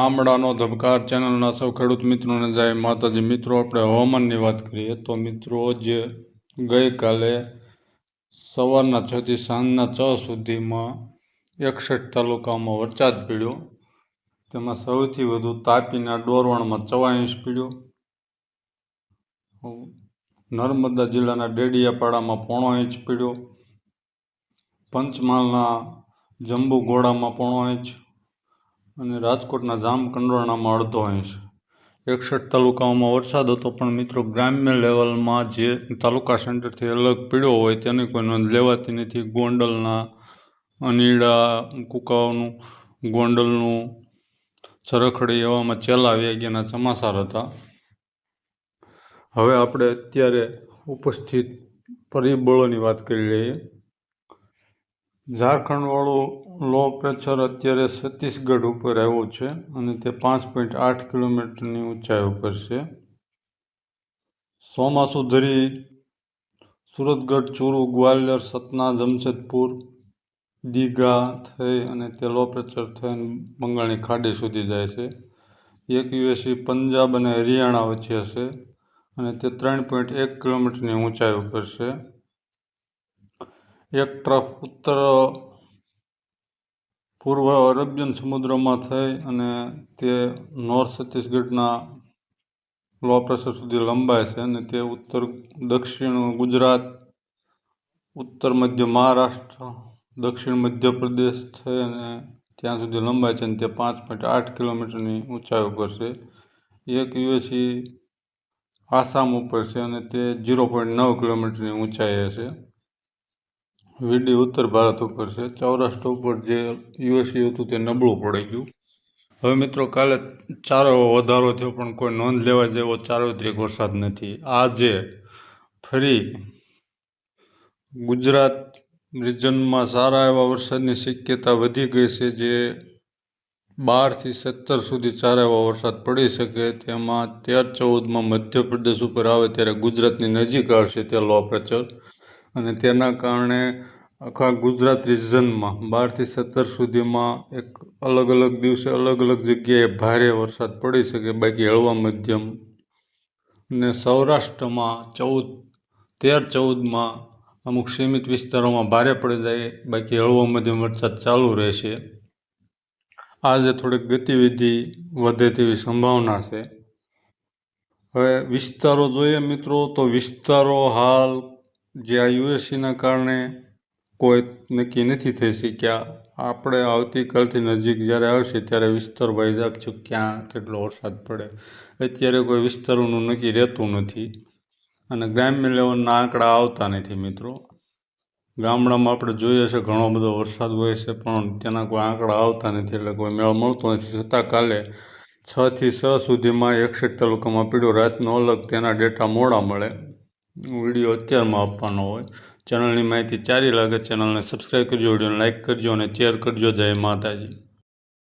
ગામડાનો ધબકાર ચેનલના સૌ ખેડૂત મિત્રોને જાય માતાજી મિત્રો, આપણે હવામાનની વાત કરીએ તો મિત્રો જે ગઈકાલે સવારના છ થી સાંજના છ સુધીમાં એકસઠ તાલુકામાં વરસાદ પીડ્યો. તેમાં સૌથી વધુ તાપીના ડોરવણમાં ચવા ઇંચ પીડ્યો. નર્મદા જિલ્લાના ડેડિયાપાડામાં પોણો ઇંચ પડ્યો. પંચમહાલના જંબુઘોડામાં પોણો ઇંચ અને રાજકોટના જામકંડોરણામાં અડધો ઇંચ એકસઠ તાલુકાઓમાં વરસાદ હતો, પણ મિત્રો ગ્રામ્ય લેવલમાં જે તાલુકા સેન્ટરથી અલગ પીડ્યો હોય તેની કોઈ નોંધ લેવાતી નથી. ગોંડલના અનીડા કુકાઓનું, ગોંડલનું સરખડી એવામાં ચેલા વેગ્યાના સમાચાર હતા. હવે આપણે અત્યારે ઉપસ્થિત પરિબળોની વાત કરી લઈએ. ઝારખંડવાળું લો પ્રેશર અત્યારે છત્તીસગઢ ઉપર આવ્યું છે અને તે પાંચ પોઈન્ટ આઠ કિલોમીટરની ઊંચાઈ ઉપર છે. ચોમાસું ધરી સુરતગઢ, ચૂરુ, ગ્વાલિયર સતના જમશેદપુર, દીઘા થઈ અને તે લો પ્રેશર થઈને બંગાળની ખાડી સુધી જાય છે. એક યુએસી પંજાબ અને હરિયાણા વચ્ચે હશે અને તે ત્રણ પોઈન્ટ એક કિલોમીટરની ઊંચાઈ ઉપર છે. એક ટ્રફ ઉત્તર પૂર્વ અરબિયન સમુદ્રમાં થઈ અને તે નોર્થ છત્તીસગઢના લો પ્રેશર સુધી લંબાય છે અને તે ઉત્તર, દક્ષિણ ગુજરાત, ઉત્તર મધ્ય મહારાષ્ટ્ર, દક્ષિણ મધ્યપ્રદેશ થઈ અને ત્યાં સુધી લંબાય છે અને તે પાંચ પોઈન્ટ આઠ કિલોમીટરની ઊંચાઈ ઉપર છે. એક યુએસી આસામ ઉપર છે અને તે ઝીરો પોઈન્ટ નવ કિલોમીટરની ઊંચાઈએ છે. વીડી ઉત્તર ભારત ઉપર છે. સૌરાષ્ટ્ર ઉપર જે યુએસએ હતું તે નબળું પડી ગયું. હવે મિત્રો કાલે ચારો વધારો થયો, પણ કોઈ નોંધ લેવા જેવો ચારોત્રિક વરસાદ નથી. આજે ફરી ગુજરાત રિજનમાં સારા એવા વરસાદની શક્યતા વધી ગઈ છે, જે બારથી સત્તર સુધી સારા એવા વરસાદ પડી શકે. તેમાં તેર ચૌદમાં મધ્યપ્રદેશ ઉપર આવે ત્યારે ગુજરાતની નજીક આવશે તે લો પ્રેચર અને તેના કારણે આખા ગુજરાત રિજનમાં બારથી સત્તર સુધીમાં એક અલગ અલગ દિવસે અલગ અલગ જગ્યાએ ભારે વરસાદ પડી શકે, બાકી હળવા મધ્યમ. ને સૌરાષ્ટ્રમાં ચૌદ તેર ચૌદમાં અમુક સીમિત વિસ્તારોમાં ભારે પડી જાય, બાકી હળવો મધ્યમ વરસાદ ચાલુ રહેશે. આજે થોડીક ગતિવિધિ વધે તેવી સંભાવના છે. હવે વિસ્તારો જોઈએ મિત્રો, તો વિસ્તારો હાલ જે આ યુએસસીના કારણે કોઈ નક્કી નથી થઈ શક્યા. આપણે આવતીકાલથી નજીક જ્યારે આવશે ત્યારે વિસ્તાર વાઇઝ આપજો ક્યાં કેટલો વરસાદ પડે. અત્યારે કોઈ વિસ્તારોનું નક્કી રહેતું નથી. અને ગ્રામ્ય લેવલના આંકડા આવતા નથી મિત્રો. ગામડામાં આપણે જોઈએ છે ઘણો બધો વરસાદ હોય છે, પણ તેના કોઈ આંકડા આવતા નથી એટલે કોઈ મેળો મળતો નથી. છતાં કાલે છથી છ સુધીમાં એકસઠ તાલુકામાં પીડ્યો. રાતનો અલગ તેના ડેટા મોડા મળે. વીડિયો અત્યારમાં આપવાનો હોય. ચેનલની માહિતી સારી લાગે, ચેનલને સબસ્ક્રાઈબ કરજો, વિડીયોને લાઇક કરજો અને શેર કરજો. જય માતાજી.